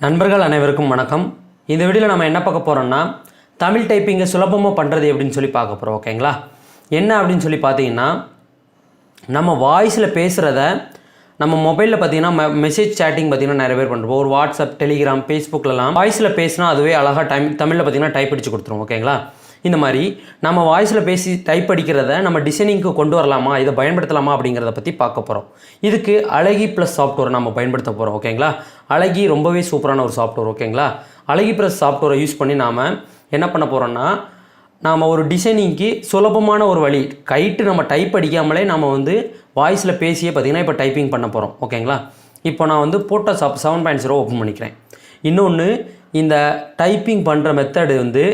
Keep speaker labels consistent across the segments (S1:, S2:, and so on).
S1: நண்பர்கள் அனைவருக்கும் வணக்கம். இந்த வீடியோவில் நம்ம என்ன பார்க்க போகிறோம்னா தமிழ் டைப்பிங்கை சுலபமாக பண்ணுறது எப்படின்னு சொல்லி பார்க்க போகிறோம் ஓகேங்களா என்ன அப்படின்னு சொல்லி பார்த்தீங்கன்னா நம்ம வாய்ஸில் பேசுகிறத நம்ம மொபைலில் பார்த்தீங்கன்னா மெசேஜ் சேட்டிங் பார்த்தீங்கன்னா நிறைய பேர் பண்ணுறோம் ஒரு வாட்ஸ்அப் டெலிகிராம் ஃபேஸ்புக்லலாம் வாய்ஸில் பேசினா அதுவே அழகாக டைம் தமிழில் பார்த்தீங்கன்னா டைப் அடிச்சு கொடுத்துரும் ஓகேங்களா இந்த மாதிரி நம்ம வாய்ஸில் பேசி டைப் அடிக்கிறத நம்ம டிசைனிங்க்கு கொண்டு வரலாமா? இதை பயன்படுத்தலாமா அப்படிங்கிறத பற்றி பார்க்க போகிறோம் இதுக்கு அழகி ப்ளஸ் சாஃப்ட்வேர் நம்ம பயன்படுத்த போகிறோம் ஓகேங்களா அழகி ரொம்பவே சூப்பரான ஒரு சாஃப்ட்வேர் ஓகேங்களா அழகி ப்ளஸ் சாஃப்ட்வேரை யூஸ் பண்ணி நாம் என்ன பண்ண போகிறோன்னா நாம் ஒரு டிசைனிங்க்கு சுலபமான ஒரு வழி கைட்டு நம்ம டைப் அடிக்காமலே நம்ம வந்து வாய்ஸில் பேசியே பார்த்திங்கன்னா இப்போ டைப்பிங் பண்ண போகிறோம் ஓகேங்களா இப்போ நான் வந்து Photoshop seven point zero open பண்ணிக்கிறேன். இன்னொன்று இந்த டைப்பிங் பண்ணுற மெத்தடு வந்து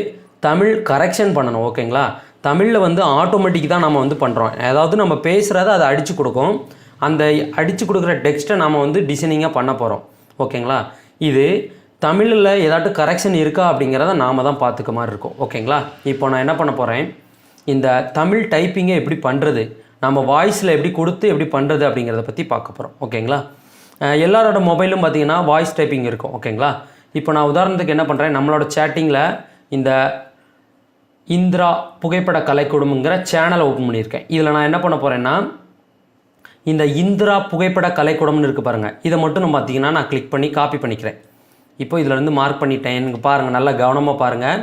S1: தமிழ் கரெக்ஷன் பண்ணணும் ஓகேங்களா தமிழில் வந்து ஆட்டோமேட்டிக் தான் நம்ம வந்து பண்ணுறோம் அதாவது நம்ம பேசுகிறத அதை அடித்து கொடுக்கும். அந்த அடித்து கொடுக்குற டெக்ஸ்ட்டை நம்ம வந்து டிசைனிங்காக பண்ண போகிறோம் ஓகேங்களா இது தமிழில் ஏதாட்டும் கரெக்ஷன் இருக்கா அப்படிங்கிறத நாம் தான் பார்த்துக்க மாதிரி இருக்கும். ஓகேங்களா இப்போ நான் என்ன பண்ண போகிறேன் இந்த தமிழ் டைப்பிங்கை எப்படி பண்ணுறது நம்ம வாய்ஸில் எப்படி கொடுத்து எப்படி பண்ணுறது அப்படிங்கிறத பற்றி பார்க்க போகிறோம் ஓகேங்களா எல்லாரோட மொபைலும் பார்த்தீங்கன்னா வாய்ஸ் டைப்பிங் இருக்கும். ஓகேங்களா இப்போ நான் உதாரணத்துக்கு என்ன பண்ணுறேன் நம்மளோட சேட்டிங்கில் இந்த இந்திரா புகைப்பட கலைக்கூடம்ங்கிற சேனலை ஓப்பன் பண்ணியிருக்கேன். இதில் நான் என்ன பண்ண போகிறேன்னா இந்த இந்திரா புகைப்பட கலைக்கூடம்னு இருக்குது பாருங்கள் இதை மட்டும் நம்ம பார்த்தீங்கன்னா நான் கிளிக் பண்ணி காப்பி பண்ணிக்கிறேன். இப்போ இதிலருந்து மார்க் பண்ணிட்டேன். எனக்கு பாருங்கள் நல்லா கவனமாக பாருங்கள்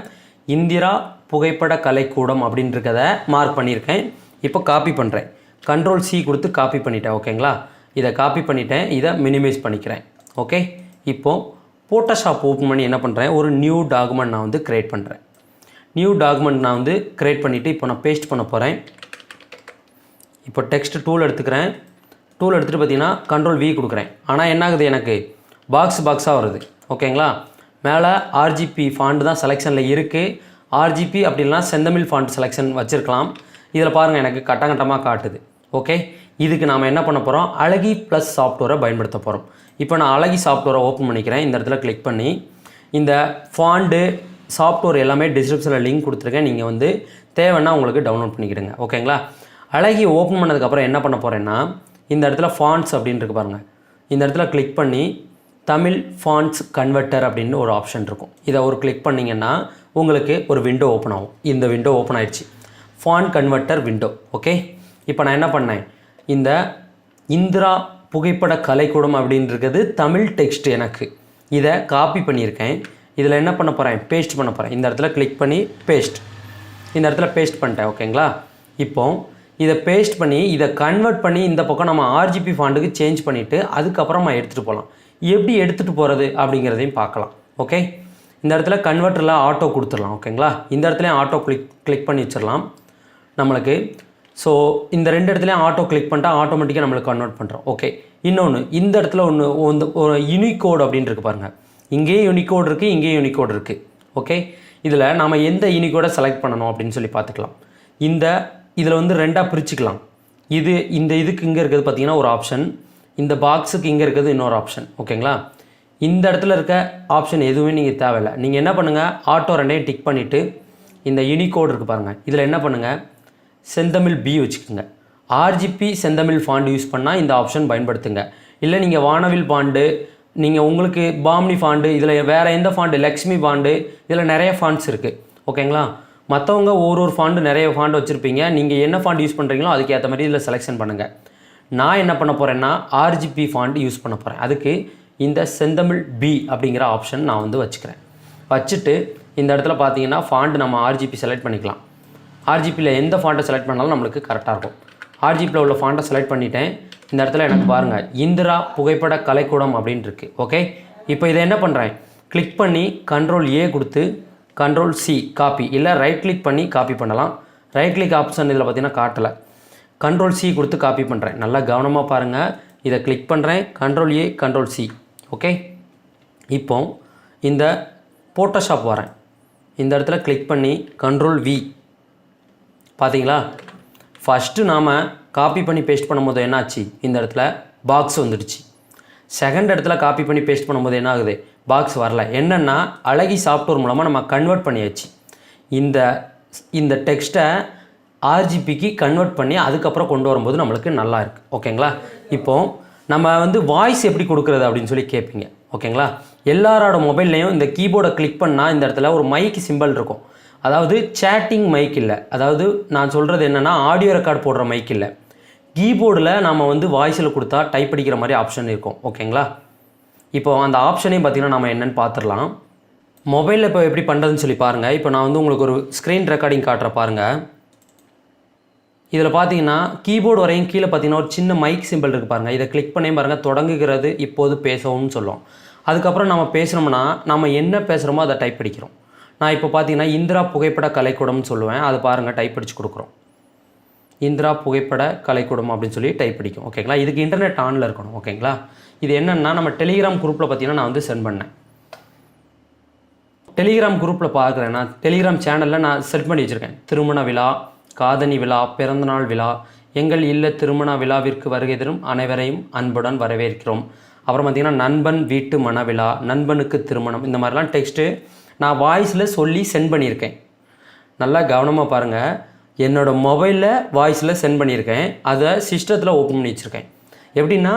S1: இந்திரா புகைப்பட கலைக்கூடம் அப்படின்றத மார்க் பண்ணியிருக்கேன். இப்போ காப்பி பண்ணுறேன் கண்ட்ரோல் சி கொடுத்து காப்பி பண்ணிட்டேன் ஓகேங்களா இதை காப்பி பண்ணிட்டேன். இதை மினிமைஸ் பண்ணிக்கிறேன் ஓகே இப்போது ஃபோட்டோஷாப் ஓப்பன் பண்ணி என்ன பண்ணுறேன் ஒரு நியூ டாக்குமெண்ட் நான் வந்து க்ரியேட் பண்ணுறேன் நியூ டாக்குமெண்ட் நான் வந்து க்ரியேட் பண்ணிவிட்டு இப்போ நான் பேஸ்ட் பண்ண போகிறேன் இப்போ டெக்ஸ்ட் டூல் எடுத்துக்கிறேன். டூல் எடுத்துகிட்டு பார்த்தீங்கன்னா கண்ட்ரோல் வி கொடுக்குறேன். ஆனால் என்ன ஆகுது எனக்கு பாக்ஸ் பாக்ஸாக வருது. ஓகேங்களா மேலே ஆர்ஜிபி ஃபாண்ட் தான் செலெக்ஷனில் இருக்குது ஆர்ஜிபி அப்படின்னா செந்தமிழ் ஃபாண்ட் செலெக்ஷன் வச்சுருக்கலாம். இதில் பாருங்கள் எனக்கு கட்டங்கட்டமாக காட்டுது. ஓகே இதுக்கு நாம் என்ன பண்ண போகிறோம் அழகி ப்ளஸ் சாஃப்ட்வேரை பயன்படுத்த போகிறோம் இப்போ நான் அழகி சாஃப்ட்வேரை ஓப்பன் பண்ணிக்கிறேன். இந்த இடத்துல கிளிக் பண்ணி இந்த ஃபாண்டு சாஃப்ட்வேர் எல்லாமே டிஸ்கிரிப்ஷனில் லிங்க் கொடுத்துருக்கேன். நீங்கள் வந்து தேவைன்னா உங்களுக்கு டவுன்லோட் பண்ணிக்கிடுங்க. ஓகேங்களா? அழகி ஓப்பன் பண்ணதுக்கப்புறம் என்ன பண்ண போகிறேன்னா இந்த இடத்துல ஃபாண்ட்ஸ் அப்படின்ட்டு பாருங்கள் இந்த இடத்துல கிளிக் பண்ணி தமிழ் ஃபாண்ட்ஸ் கன்வெர்ட்டர் அப்படின்னு ஒரு ஆப்ஷன் இருக்கும். இதை ஒரு கிளிக் பண்ணிங்கன்னா உங்களுக்கு ஒரு விண்டோ ஓப்பன் ஆகும். இந்த விண்டோ ஓப்பன் ஆயிடுச்சு. ஃபாண்ட் கன்வெர்ட்டர் விண்டோ ஓகே இப்போ நான் என்ன பண்ணேன்? இந்த இந்திரா புகைப்பட கலைக்கூடம் அப்படின்றது தமிழ் டெக்ஸ்ட் எனக்கு. இதை காப்பி பண்ணியிருக்கேன். இதில் என்ன பண்ண போகிறேன்? பேஸ்ட் பண்ண போகிறேன். இந்த இடத்துல கிளிக் பண்ணி பேஸ்ட் இந்த இடத்துல பேஸ்ட் பண்ணிட்டேன் ஓகேங்களா இப்போ இதை பேஸ்ட் பண்ணி இதை கன்வெர்ட் பண்ணி இந்த பக்கம் நம்ம ஆர்ஜிபி ஃபாண்டுக்கு சேஞ்ச் பண்ணிவிட்டு அதுக்கப்புறமா எடுத்துகிட்டு போகலாம். எப்படி எடுத்துகிட்டு போகிறது அப்படிங்கிறதையும் பார்க்கலாம் ஓகே இந்த இடத்துல கன்வெர்ட்டரில் ஆட்டோ கொடுத்துடலாம் ஓகேங்களா இந்த இடத்துலையும் ஆட்டோ கிளிக் கிளிக் பண்ணி வச்சிடலாம். நம்மளுக்கு ஸோ இந்த ரெண்டு இடத்துலையும் ஆட்டோ கிளிக் பண்ணிட்டா ஆட்டோமேட்டிக்காக நம்மளுக்கு கன்வெர்ட் பண்ணுறோம் ஓகே இன்னொன்று இந்த இடத்துல ஒன்று ஒரு ஒரு கோட் அப்படின்னு இருக்கு பாருங்கள் இங்கேயும் யூனிகோட் இருக்குது இங்கேயும் யூனிகோட் இருக்குது ஓகே இதில் நாம் எந்த யூனிகோடை செலக்ட் பண்ணணும் அப்படின்னு சொல்லி பார்த்துக்கலாம். இந்த இதில் வந்து ரெண்டாக பிரிச்சுக்கலாம். இது இந்த இதுக்கு இங்கே இருக்கிறது பார்த்தீங்கன்னா ஒரு ஆப்ஷன் இந்த பாக்ஸுக்கு இங்கே இருக்கிறது இன்னொரு ஆப்ஷன் ஓகேங்களா இந்த இடத்துல இருக்க ஆப்ஷன் எதுவுமே நீங்கள் தேவையில்லை. நீங்கள் என்ன பண்ணுங்கள் ஆட்டோ ரெண்டையும் டிக் பண்ணிவிட்டு இந்த யூனிகோட் இருக்குது பாருங்கள் இதில் என்ன பண்ணுங்கள் செந்தமிழ் பி வச்சுக்கோங்க. ஆர்ஜிபி செந்தமிழ் ஃபாண்ட் யூஸ் பண்ணால் இந்த ஆப்ஷன் பயன்படுத்துங்க. இல்லை நீங்கள் வானவில் பாண்டு நீங்கள் உங்களுக்கு பாம்னி ஃபாண்டு இதில் வேறு எந்த ஃபாண்டு லக்ஷ்மி ஃபாண்டு இதில் நிறைய ஃபாண்ட்ஸ் இருக்குது ஓகேங்களா மற்றவங்க ஒரு ஒரு ஃபாண்டு நிறைய ஃபாண்டு வச்சுருப்பீங்க. நீங்கள் என்ன ஃபாண்ட் யூஸ் பண்ணுறீங்களோ அதுக்கு ஏற்ற மாதிரி இதில் செலெக்ஷன் பண்ணுங்கள் நான் என்ன பண்ண போகிறேன்னா ஆர்ஜிபி ஃபாண்ட் யூஸ் பண்ண போகிறேன் அதுக்கு இந்த செந்தமிழ் பி அப்படிங்கிற ஆப்ஷன் நான் வந்து வச்சுக்கிறேன். வச்சுட்டு இந்த இடத்துல பார்த்தீங்கன்னா ஃபாண்ட் நம்ம ஆர்ஜிபி செலக்ட் பண்ணிக்கலாம். ஆர்ஜிபியில் எந்த ஃபாண்ட்டை செலக்ட் பண்ணாலும் நம்மளுக்கு கரெக்டாக இருக்கும். ஆர்ஜிபியில் உள்ள ஃபாண்ட்டை செலக்ட் பண்ணிட்டேன். இந்த இடத்துல எனக்கு பாருங்கள் இந்திரா புகைப்பட கலைக்கூடம் அப்படின்னு இருக்கு. ஓகே இப்போ இதை என்ன பண்ணுறேன் கிளிக் பண்ணி கண்ட்ரோல் ஏ கொடுத்து கண்ட்ரோல் சி காப்பி இல்லை ரைட் கிளிக் பண்ணி காப்பி பண்ணலாம். ரைட் கிளிக் ஆப்ஷன் இதில் பார்த்தீங்கன்னா காட்டலை. கண்ட்ரோல் சி கொடுத்து காப்பி பண்ணுறேன் நல்லா கவனமாக பாருங்கள் இதை கிளிக் பண்ணுறேன் control A control C okay இப்போ இந்த ஃபோட்டோஷாப் வரேன். இந்த இடத்துல கிளிக் பண்ணி கண்ட்ரோல் வி பார்த்தீங்களா ஃபஸ்ட்டு நாம் காப்பி பண்ணி பேஸ்ட் பண்ணும்போது என்னாச்சு? இந்த இடத்துல பாக்ஸ் வந்துடுச்சு. செகண்ட் இடத்துல காப்பி பண்ணி பேஸ்ட் பண்ணும்போது என்ன ஆகுது பாக்ஸ் வரல. என்னென்னா அழகி சாஃப்ட்வேர் மூலமாக நம்ம கன்வெர்ட் பண்ணியாச்சு. இந்த இந்த டெக்ஸ்ட்டை ஆர்ஜிபிக்கு கன்வெர்ட் பண்ணி அதுக்கப்புறம் கொண்டு வரும்போது நம்மளுக்கு நல்லா இருக்குது ஓகேங்களா? இப்போது நம்ம வந்து வாய்ஸ் எப்படி கொடுக்குறது அப்படின்னு சொல்லி கேட்பீங்க ஓகேங்களா? எல்லாரோட மொபைல்லையும் இந்த கீபோர்டை கிளிக் பண்ணால் இந்த இடத்துல ஒரு மைக் சிம்பிள் இருக்கும். அதாவது சேட்டிங் மைக் இல்லை. அதாவது நான் சொல்கிறது என்னென்னா ஆடியோ ரெக்கார்ட் போடுற மைக் இல்லை. கீபோர்டில் நம்ம வந்து வாய்ஸில் கொடுத்தா டைப் அடிக்கிற மாதிரி ஆப்ஷன் இருக்கும். ஓகேங்களா இப்போ அந்த ஆப்ஷனையும் பார்த்தீங்கன்னா நம்ம என்னென்னு பார்த்துடலாம். மொபைலில் இப்போ எப்படி பண்ணுறதுன்னு சொல்லி பாருங்கள் இப்போ நான் வந்து உங்களுக்கு ஒரு ஸ்க்ரீன் ரெக்கார்டிங் காட்டுற பாருங்கள் இதில் பார்த்தீங்கன்னா கீபோர்டு வரையும் கீழே பார்த்தீங்கன்னா ஒரு சின்ன மைக் சிம்பிள் இருக்குது பாருங்கள் இதை கிளிக் பண்ணி பாருங்கள் தொடங்குகிறது இப்போது பேசவும்னு சொல்லும் அதுக்கப்புறம் நம்ம பேசுகிறோம்னா நம்ம என்ன பேசுகிறோமோ அதை டைப் அடிக்கிறோம். நான் இப்போ பார்த்தீங்கன்னா இந்திரா புகைப்பட கலைக்கூடம்னு சொல்லுவேன். அது பாருங்கள் டைப் அடித்து கொடுக்குறோம். இந்திரா புகைப்பட கலைக்கூடம் அப்படின்னு சொல்லி டைப் அடிக்கும். ஓகேங்களா இதுக்கு இன்டர்நெட் ஆனில் இருக்கணும். ஓகேங்களா இது என்னென்னா நம்ம டெலிகிராம் குரூப்பில் பார்த்தீங்கன்னா நான் வந்து சென்ட் பண்ணேன். டெலிகிராம் குரூப்பில் பார்க்குறேன் நான் டெலிகிராம் சேனலில் நான் செட் பண்ணி வச்சுருக்கேன். திருமண விழா காதணி விழா பிறந்தநாள் விழா எங்கள் இல்ல திருமண விழாவிற்கு வருகை தரும் அனைவரையும் அன்புடன் வரவேற்கிறோம். அப்புறம் பார்த்திங்கன்னா நண்பன் வீட்டு மனவிழா நண்பனுக்கு திருமணம் இந்த மாதிரிலாம் டெக்ஸ்ட்டு நான் வாய்ஸில் சொல்லி சென்ட் பண்ணியிருக்கேன். நல்லா கவனமாக பாருங்கள் என்னோடய மொபைலில் வாய்ஸில் சென்ட் பண்ணியிருக்கேன். அதை சிஸ்டத்தில் ஓப்பன் பண்ணி வச்சுருக்கேன். எப்படின்னா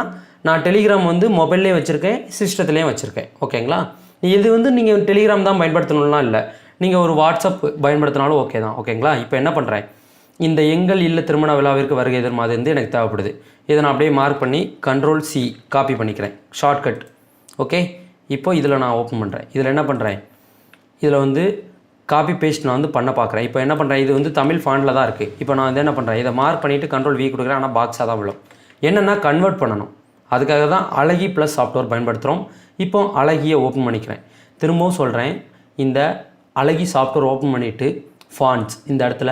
S1: நான் டெலிகிராம் வந்து மொபைல்லேயும் வச்சுருக்கேன் சிஸ்டத்துலேயும் வச்சுருக்கேன். ஓகேங்களா? இது வந்து நீங்கள் டெலிகிராம் தான் பயன்படுத்தணும்லாம் இல்லை. நீங்கள் ஒரு வாட்ஸ்அப் பயன்படுத்தினாலும் ஓகே தான். ஓகேங்களா? இப்போ என்ன பண்ணுறேன் இந்த எங்கள் இல்ல திருமண விழாவிற்கு வருகை தரும் அது வந்து எனக்கு தேவைப்படுது. இதை நான் அப்படியே மார்க் பண்ணி கண்ட்ரோல் சி காப்பி பண்ணிக்கிறேன். ஷார்ட்கட் ஓகே இப்போ இதில் நான் ஓப்பன் பண்ணுறேன் இதில் என்ன பண்ணுறேன் இதில் வந்து காப்பி பேஸ்ட் நான் வந்து பண்ண பார்க்குறேன். இப்போ என்ன பண்ணுறேன்? இது வந்து தமிழ் ஃபாண்டில் தான் இருக்குது இப்போ நான் வந்து என்ன பண்ணுறேன்? இதை மார்க் பண்ணிவிட்டு கண்ட்ரோல் வி கொடுக்குறேன். ஆனால் பாக்ஸாக தான் விழும். என்னென்னா கன்வெர்ட் பண்ணணும். அதுக்காக தான் அழகி ப்ளஸ் சாஃப்ட்வேர் பயன்படுத்துகிறோம் இப்போ அழகியை ஓப்பன் பண்ணிக்கிறேன். திரும்பவும் சொல்கிறேன் இந்த அழகி சாஃப்ட்வேர் ஓப்பன் பண்ணிவிட்டு ஃபாண்ட்ஸ் இந்த இடத்துல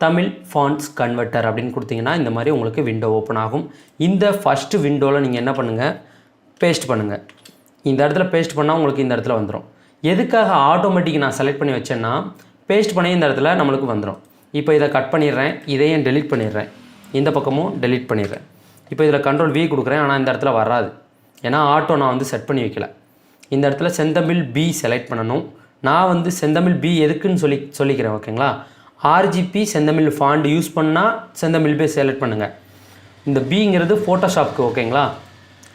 S1: தமிழ் ஃபாண்ட்ஸ் கன்வெர்ட்டர் அப்படின்னு கொடுத்தீங்கன்னா இந்த மாதிரி உங்களுக்கு விண்டோ ஓப்பன் ஆகும். இந்த ஃபஸ்ட்டு விண்டோவில் நீங்கள் என்ன பண்ணுங்கள் பேஸ்ட் பண்ணுங்கள் இந்த இடத்துல பேஸ்ட் பண்ணால் உங்களுக்கு இந்த இடத்துல வந்துடும் எதுக்காக ஆட்டோமேட்டிக் நான் செலக்ட் பண்ணி வச்சேன்னா பேஸ்ட் பண்ணி இந்த இடத்துல நம்மளுக்கு வந்துடும் இப்போ இதை கட் பண்ணிடுறேன் இதையும் டெலீட் பண்ணிடுறேன். இந்த பக்கமும் டெலிட் பண்ணிடுறேன். இப்போ இதில் கண்ட்ரோல் வி கொடுக்குறேன் ஆனால் இந்த இடத்துல வராது. ஏன்னா ஆட்டோ நான் வந்து செட் பண்ணி வைக்கல. இந்த இடத்துல செந்தமிழ் பி செலக்ட் பண்ணணும். நான் வந்து செந்தமிழ் பி எதுக்குன்னு சொல்லி சொல்லிக்கிறேன் ஓகேங்களா? ஆர்ஜிபி செந்தமிழ் ஃபாண்ட் யூஸ் பண்ணால் செந்தமிழ் பே செலக்ட் பண்ணுங்கள் இந்த பிங்கிறது ஃபோட்டோஷாப்க்கு ஓகேங்களா?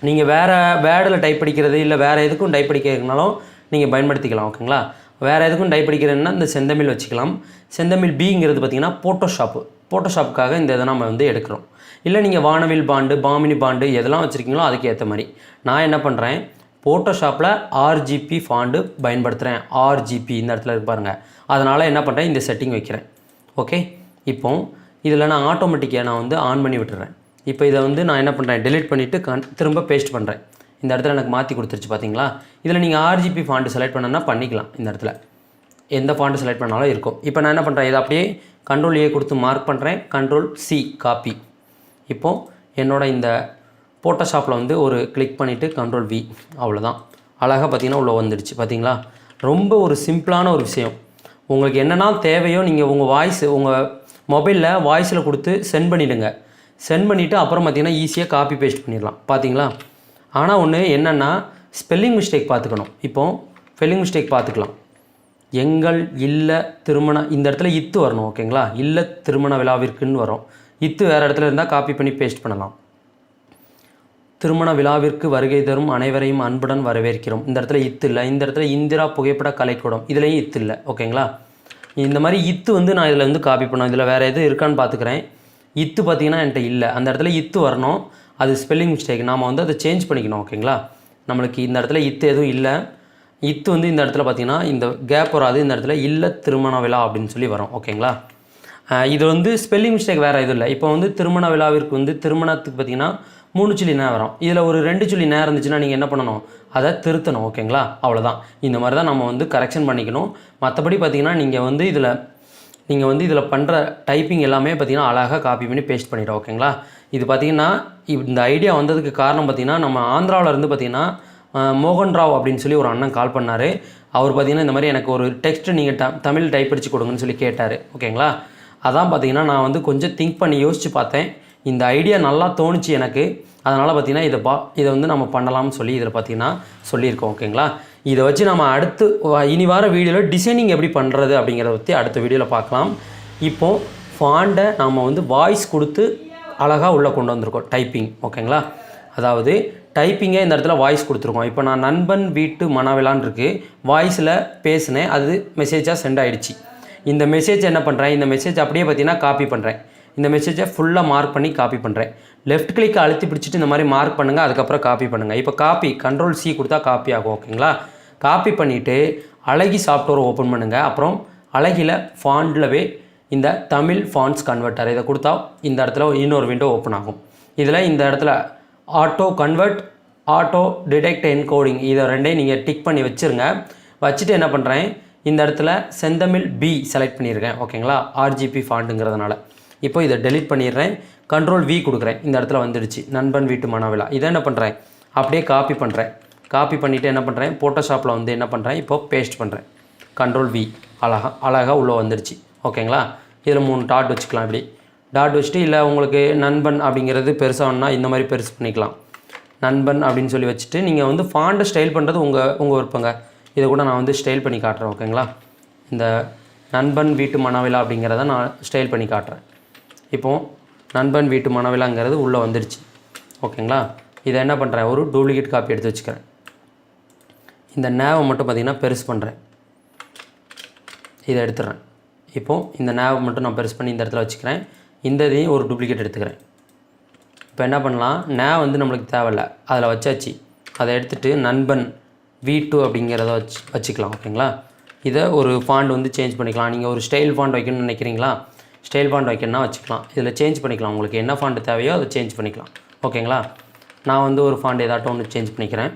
S1: நீங்கள் வேறு வேர்டில் டைப் அடிக்கிறது இல்லை வேறு எதுக்கும் டைப் அடிக்கிறதுனாலும் நீங்கள் பயன்படுத்திக்கலாம் ஓகேங்களா வேறு எதுக்கும் டைப் படிக்கிறேன்னா இந்த செந்தமிழ் வச்சுக்கலாம். செந்தமிழ் பிங்கிறது பார்த்தீங்கன்னா ஃபோட்டோஷாப்பு ஃபோட்டோஷாப்புக்காக இந்த இதை நம்ம வந்து எடுக்கிறோம். இல்லை நீங்கள் வானவில் பாண்டு பாமினி பாண்டு எதெல்லாம் வச்சுருக்கீங்களோ அதுக்கு ஏற்ற மாதிரி. நான் என்ன பண்ணுறேன் ஃபோட்டோஷாப்பில் ஆர்ஜிபி ஃபாண்டு பயன்படுத்துகிறேன் ஆர்ஜிபி இந்த இடத்துல இருக்கு பாருங்கள் அதனால் என்ன பண்ணுறேன் இந்த செட்டிங் வைக்கிறேன். ஓகே இப்போ இதில் நான் ஆட்டோமேட்டிக்காக நான் வந்து ஆன் பண்ணி விட்டுறேன். இப்போ இதை வந்து நான் என்ன பண்ணுறேன் டெலிட் பண்ணிவிட்டு கன் திரும்ப பேஸ்ட் பண்ணுறேன் இந்த இடத்துல எனக்கு மாற்றி கொடுத்துருச்சு பார்த்தீங்களா இதில் நீங்கள் ஆர்ஜிபி ஃபாண்டு செலக்ட் பண்ணனா பண்ணிக்கலாம் இந்த இடத்துல. எந்த ஃபாண்ட்டு செலக்ட் பண்ணாலும் இருக்கும். இப்போ நான் என்ன பண்ணுறேன் இதை அப்படியே கண்ட்ரோல் ஏ கொடுத்து மார்க் பண்ணுறேன் கண்ட்ரோல் சி காப்பி இப்போது என்னோட இந்த ஃபோட்டோஷாப்பில் வந்து ஒரு கிளிக் பண்ணிவிட்டு கண்ட்ரோல் வி அவ்வளோதான் அழகாக பார்த்தீங்கன்னா உள்ளே வந்துடுச்சு பார்த்தீங்களா ரொம்ப ஒரு சிம்பிளான ஒரு விஷயம். உங்களுக்கு என்னென்னா தேவையோ நீங்கள் உங்கள் வாய்ஸ் உங்கள் மொபைலில் வாய்ஸில் கொடுத்து சென்ட் பண்ணிவிடுங்க சென்ட் பண்ணிவிட்டு அப்புறம் பார்த்தீங்கன்னா ஈஸியாக காப்பி பேஸ்ட் பண்ணிடலாம். பார்த்தீங்களா ஆனால் ஒன்று என்னென்னா ஸ்பெல்லிங் மிஸ்டேக் பார்த்துக்கணும் இப்போது ஸ்பெல்லிங் மிஸ்டேக் பார்த்துக்கலாம் எங்கள் இல்ல திருமண இந்த இடத்துல இத்து வரணும் ஓகேங்களா இல்ல திருமண விழாவிற்குன்னு வரும். இத்து வேறு இடத்துல இருந்தால் காப்பி பண்ணி பேஸ்ட் பண்ணலாம். திருமண விழாவிற்கு வருகை தரும் அனைவரையும் அன்புடன் வரவேற்கிறோம். இந்த இடத்துல இத்து இல்லை இந்த இடத்துல இந்திரா புகைப்பட கலைக்கூடம் இதுலேயும் இத்து இல்லை ஓகேங்களா இந்த மாதிரி இத்து வந்து நான் இதில் வந்து காப்பி பண்ணேன் இதில் வேறு எதுவும் இருக்கான்னு பார்த்துக்கிறேன் இத்து பார்த்தீங்கன்னா என்கிட்ட இல்லை. அந்த இடத்துல இத்து வரணும். அது ஸ்பெல்லிங் மிஸ்டேக் நாம் வந்து அதை சேஞ்ச் பண்ணிக்கணும் ஓகேங்களா நம்மளுக்கு இந்த இடத்துல இத்து எதுவும் இல்லை. இத்து வந்து இந்த இடத்துல பார்த்தீங்கன்னா இந்த கேப் வராது இந்த இடத்துல இல்லை திருமண விழா அப்படின்னு சொல்லி வரும் ஓகேங்களா இது வந்து ஸ்பெல்லிங் மிஸ்டேக் வேறு எதுவும் இல்லை. இப்போ வந்து திருமண விழாவிற்கு வந்து திருமணத்துக்கு பார்த்தீங்கன்னா மூணு சொல்லி நேரம் வரும். இதில் ஒரு ரெண்டு சொல்லி நேரம் இருந்துச்சுன்னா நீங்கள் என்ன பண்ணணும்? அதை திருத்தணும் ஓகேங்களா அவ்வளோதான் இந்த மாதிரி தான் நம்ம வந்து கரெக்ஷன் பண்ணிக்கணும். மற்றபடி பார்த்தீங்கன்னா நீங்கள் வந்து இதில் நீங்கள் வந்து இதில் பண்ணுற டைப்பிங் எல்லாமே பார்த்தீங்கன்னா அழகாக காப்பி பண்ணி பேஸ்ட் பண்ணிடும் ஓகேங்களா இது பார்த்தீங்கன்னா இந்த ஐடியா வந்ததுக்கு காரணம் பார்த்தீங்கன்னா நம்ம ஆந்திராவிலேருந்து இருந்து பார்த்தீங்கன்னா மோகன் ராவ் அப்படின்னு சொல்லி ஒரு அண்ணன் கால் பண்ணார். அவர் பார்த்தீங்கன்னா இந்த மாதிரி எனக்கு ஒரு டெக்ஸ்ட் நீங்கள் ட தமிழ் டைப் அடிச்சு கொடுங்கன்னு சொல்லி கேட்டார் ஓகேங்களா அதான் பார்த்தீங்கன்னா நான் வந்து கொஞ்சம் திங்க் பண்ணி யோசித்து பார்த்தேன். இந்த ஐடியா நல்லா தோணுச்சு எனக்கு. அதனால் பார்த்தீங்கன்னா இதை பா இதை வந்து நம்ம பண்ணலாம்னு சொல்லி இதில் பார்த்தீங்கன்னா சொல்லியிருக்கோம் ஓகேங்களா? இதை வச்சு நம்ம அடுத்து இனி வர வீடியோவில் டிசைனிங் எப்படி பண்ணுறது அப்படிங்கிறத பற்றி அடுத்த வீடியோவில் பார்க்கலாம் இப்போது ஃபாண்டை நாம் வந்து வாய்ஸ் கொடுத்து அழகாக உள்ளே கொண்டு வந்திருக்கோம் டைப்பிங் ஓகேங்களா? அதாவது டைப்பிங்கே இந்த இடத்துல வாய்ஸ் கொடுத்துருக்கோம். இப்போ நான் நண்பன் வீட்டு மனவிலான் இருக்குது வாய்ஸில் பேசினேன் அது மெசேஜாக சென்ட் ஆகிடுச்சு இந்த மெசேஜ் என்ன பண்ணுறேன் இந்த மெசேஜ் அப்படியே பார்த்தீங்கன்னா காப்பி பண்ணுறேன் இந்த மெசேஜை ஃபுல்லாக மார்க் பண்ணி காப்பி பண்ணுறேன் லெஃப்ட் கிளிக்கை அழுத்தி பிடிச்சிட்டு இந்த மாதிரி மார்க் பண்ணுங்கள் அதுக்கப்புறம் காப்பி பண்ணுங்கள் இப்போ காப்பி கண்ட்ரோல் சி கொடுத்தா காப்பி ஆகும் ஓகேங்களா காப்பி பண்ணிவிட்டு அழகி சாஃப்ட்வேர் ஓப்பன் பண்ணுங்கள் அப்புறம் அழகியில் ஃபாண்ட்லவே இந்த தமிழ் ஃபாண்ட்ஸ் கன்வெர்ட்டர் இதை கொடுத்தா இந்த இடத்துல இன்னொரு விண்டோ ஓப்பன் ஆகும். இதில் இந்த இடத்துல auto convert auto detect encoding இதை ரெண்டையும் நீங்கள் டிக் பண்ணி வச்சுருங்க. வச்சுட்டு என்ன பண்ணுறேன் இந்த இடத்துல செந்தமிழ் பி செலக்ட் பண்ணியிருக்கேன் ஓகேங்களா ஆர்ஜிபி ஃபாண்ட்டுங்கிறதுனால இப்போ இதை டெலிட் பண்ணிடுறேன். கண்ட்ரோல் வி கொடுக்குறேன். இந்த இடத்துல வந்துடுச்சு. நண்பன் வீட்டு மனவிழா இதை என்ன பண்ணுறேன் அப்படியே காப்பி பண்ணுறேன் காப்பி பண்ணிவிட்டு என்ன பண்ணுறேன் ஃபோட்டோஷாப்பில் வந்து என்ன பண்ணுறேன் இப்போ பேஸ்ட் பண்ணுறேன் கண்ட்ரோல் வி அழகா அழகாக உள்ளே வந்துடுச்சு. ஓகேங்களா இதில் மூணு டாட் வச்சுக்கலாம் இப்படி. டாட் வச்சுட்டு இல்லை உங்களுக்கு நண்பன் அப்படிங்கிறது பெருசாகனா இந்த மாதிரி பெருசு பண்ணிக்கலாம். நண்பன் அப்படின்னு சொல்லி வச்சுட்டு நீங்கள் வந்து ஃபாண்ட்டை ஸ்டைல் பண்ணுறது உங்கள் உங்கள் விருப்பங்க. இதை கூட நான் வந்து ஸ்டைல் பண்ணி காட்டுறேன். ஓகேங்களா இந்த நண்பன் வீட்டு மனவிழா அப்படிங்கிறத நான் ஸ்டைல் பண்ணி காட்டுறேன். இப்போது நண்பன் வீட்டு மனவிழாங்கிறது உள்ளே வந்துடுச்சு. ஓகேங்களா? இதை என்ன பண்ணுறேன் ஒரு டூப்ளிகேட் காப்பி எடுத்து வச்சுக்கிறேன். இந்த நேவை மட்டும் பார்த்திங்கன்னா பெருசு பண்ணுறேன் இதை எடுத்துடுறேன். இப்போது இந்த நேவை மட்டும் நான் பெருசு பண்ணி இந்த இடத்துல வச்சுக்கிறேன். இந்த இதையும் ஒரு டூப்ளிகேட் எடுத்துக்கிறேன். இப்போ என்ன பண்ணலாம்? நே வந்து நம்மளுக்கு தேவையில்ல. அதில் வச்சாச்சு. அதை எடுத்துகிட்டு நண்பன் வி டூ அப்படிங்கிறத வச்சு வச்சுக்கலாம். ஓகேங்களா? இதை ஒரு ஃபாண்ட் வந்து சேஞ்ச் பண்ணிக்கலாம். நீங்கள் ஒரு ஸ்டைல் ஃபாண்ட் வைக்கணும்னு நினைக்கிறீங்களா? ஸ்டைல் ஃபாண்ட் வைக்கணும்னா வச்சுக்கலாம். இதில் சேஞ்ச் பண்ணிக்கலாம். உங்களுக்கு என்ன ஃபாண்ட் தேவையோ அதை சேஞ்ச் பண்ணிக்கலாம். ஓகேங்களா? நான் வந்து ஒரு ஃபாண்ட் ஏதாட்டும் ஒன்று சேஞ்ச் பண்ணிக்கிறேன்.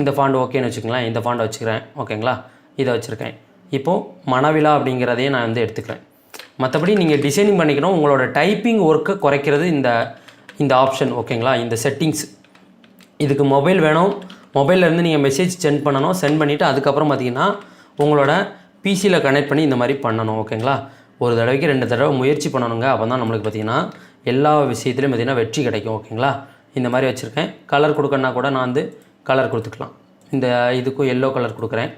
S1: இந்த ஃபாண்ட் ஓகேன்னு வச்சுக்கலாம் இந்த ஃபாண்டை வச்சுக்கிறேன். ஓகேங்களா? இதை வச்சுருக்கேன். இப்போது மனவிழா அப்படிங்கிறதையும் நான் வந்து எடுத்துக்கிறேன். மற்றபடி நீங்கள் டிசைனிங் பண்ணிக்கணும். உங்களோட டைப்பிங் ஒர்க்கை குறைக்கிறது இந்த இந்த ஆப்ஷன் ஓகேங்களா? இந்த செட்டிங்ஸ் இதுக்கு மொபைல் வேணும். மொபைல்லேருந்து நீங்கள் மெசேஜ் சென்ட் பண்ணணும். சென்ட் பண்ணிவிட்டு அதுக்கப்புறம் பார்த்தீங்கன்னா உங்களோட பிசியில் கனெக்ட் பண்ணி இந்த மாதிரி பண்ணணும். ஓகேங்களா? ஒரு தடவைக்கு ரெண்டு தடவை முயற்சி பண்ணணுங்க. அப்போ தான் நம்மளுக்கு பார்த்தீங்கன்னா எல்லா விஷயத்துலையும் பார்த்தீங்கன்னா வெற்றி கிடைக்கும் ஓகேங்களா? இந்த மாதிரி வச்சுருக்கேன். கலர் கொடுக்கணுன்னா கூட நான் வந்து கலர் கொடுத்துக்கலாம். இந்த இதுக்கும் எல்லோ கலர் கொடுக்குறேன்.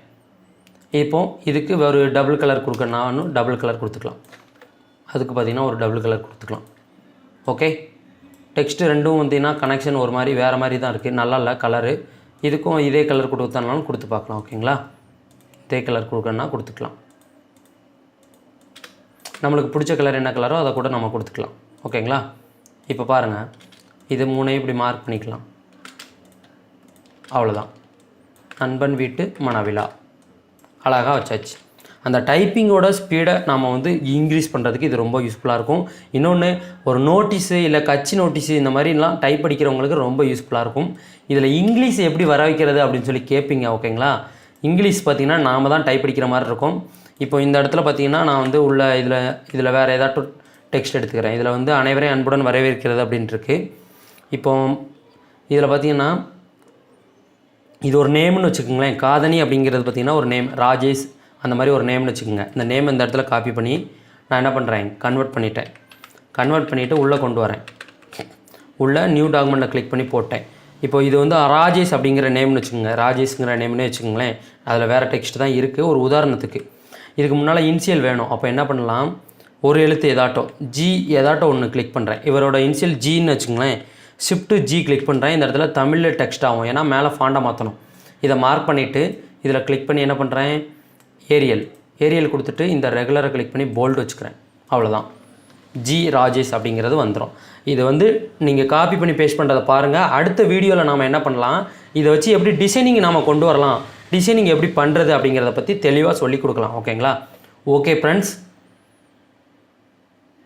S1: இப்போ இதுக்கு ஒரு டபுள் கலர் கொடுக்கணும்னாலும் டபுள் கலர் கொடுத்துக்கலாம். அதுக்கு பார்த்தீங்கன்னா ஒரு டபுள் கலர் கொடுத்துக்கலாம். ஓகே டெக்ஸ்ட்டு ரெண்டும் வந்தீங்கன்னா கனெக்ஷன் ஒரு மாதிரி வேறு மாதிரி தான் இருக்குது நல்லா இல்லை கலரு இதுக்கும் இதே கலர் கொடுத்தனாலும் கொடுத்து பார்க்கலாம் ஓகேங்களா? இதே கலர் கொடுக்கணுன்னா கொடுத்துக்கலாம். நம்மளுக்கு பிடிச்ச கலர் என்ன கலரோ அதை கூட நம்ம கொடுத்துக்கலாம். ஓகேங்களா இப்போ பாருங்கள் இது மூணையும் இப்படி மார்க் பண்ணிக்கலாம். அவ்வளோதான் நண்பன் வீட்டு மனவிழா. அழகாக வச்சாச்சு. அந்த டைப்பிங்கோட ஸ்பீடை நாம் வந்து இன்க்ரீஸ் பண்ணுறதுக்கு இது ரொம்ப யூஸ்ஃபுல்லாக இருக்கும். இன்னொன்று ஒரு நோட்டீஸு இல்லை கட்சி நோட்டீஸு இந்த மாதிரிலாம் டைப் அடிக்கிறவங்களுக்கு ரொம்ப யூஸ்ஃபுல்லாக இருக்கும். இதில் இங்கிலீஷ் எப்படி வர வைக்கிறது அப்படின்னு சொல்லி கேட்பீங்க ஓகேங்களா இங்கிலீஷ் பார்த்தீங்கன்னா நாம் தான் டைப் அடிக்கிற மாதிரி இருக்கும். இப்போ இந்த இடத்துல பார்த்தீங்கன்னா நான் வந்து உள்ள இதில் இதில் வேறு ஏதாட்டும் டெக்ஸ்ட் எடுத்துக்கிறேன். இதில் வந்து அனைவரையும் அன்புடன் வரவேற்கிறது அப்படின்ட்டுருக்கு. இப்போ இதில் பார்த்தீங்கன்னா இது ஒரு நேம்னு வச்சுக்கோங்களேன். காதணி அப்படிங்கிறது பார்த்தீங்கன்னா ஒரு நேம். ராஜேஷ் அந்த மாதிரி ஒரு நேம்னு வச்சுக்கோங்க. இந்த நேம் இந்த இடத்துல காப்பி பண்ணி நான் என்ன பண்ணுறேன் கன்வெர்ட் பண்ணிட்டேன். கன்வெர்ட் பண்ணிவிட்டு உள்ளே கொண்டு வரேன். உள்ள நியூ டாக்குமெண்ட்டை கிளிக் பண்ணி போட்டேன். இப்போ இது வந்து ராஜேஷ் அப்படிங்கிற நேம்னு வச்சுக்கோங்க. ராஜேஷ்ங்கிற நேம்னே வச்சுக்கோங்களேன். அதில் வேறு டெக்ஸ்ட் தான் இருக்குது ஒரு உதாரணத்துக்கு. இதுக்கு முன்னால் இன்சியல் வேணும். அப்போ என்ன பண்ணலாம்? ஒரு எழுத்து எதாட்டோ ஜி எதாட்டோ ஒன்று கிளிக் பண்ணுறேன் இவரோட இன்சியல் ஜின்னு வச்சுங்களேன் ஷிஃப்ட்டு ஜி கிளிக் பண்ணுறேன் இந்த இடத்துல தமிழில் டெக்ஸ்ட் ஆகும். ஏன்னா மேலே ஃபாண்டாக மாற்றணும் இதை மார்க் பண்ணிவிட்டு இதில் கிளிக் பண்ணி என்ன பண்ணுறேன் ஏரியல் ஏரியல் கொடுத்துட்டு இந்த ரெகுலரை கிளிக் பண்ணி போல்டு வச்சுக்கிறேன். அவ்வளோதான் ஜி ராஜேஷ் அப்படிங்கிறது வந்துடும் இது வந்து நீங்கள் காப்பி பண்ணி பேஸ்ட் பண்ணுறதை பாருங்கள் அடுத்த வீடியோவில் நாம் என்ன பண்ணலாம்? இதை வச்சு எப்படி டிசைனிங் நாம் கொண்டு வரலாம்? டிசைனிங் எப்படி பண்ணுறது அப்படிங்கிறத பற்றி தெளிவாக சொல்லி கொடுக்கலாம் ஓகேங்களா ஓகே ஃப்ரெண்ட்ஸ்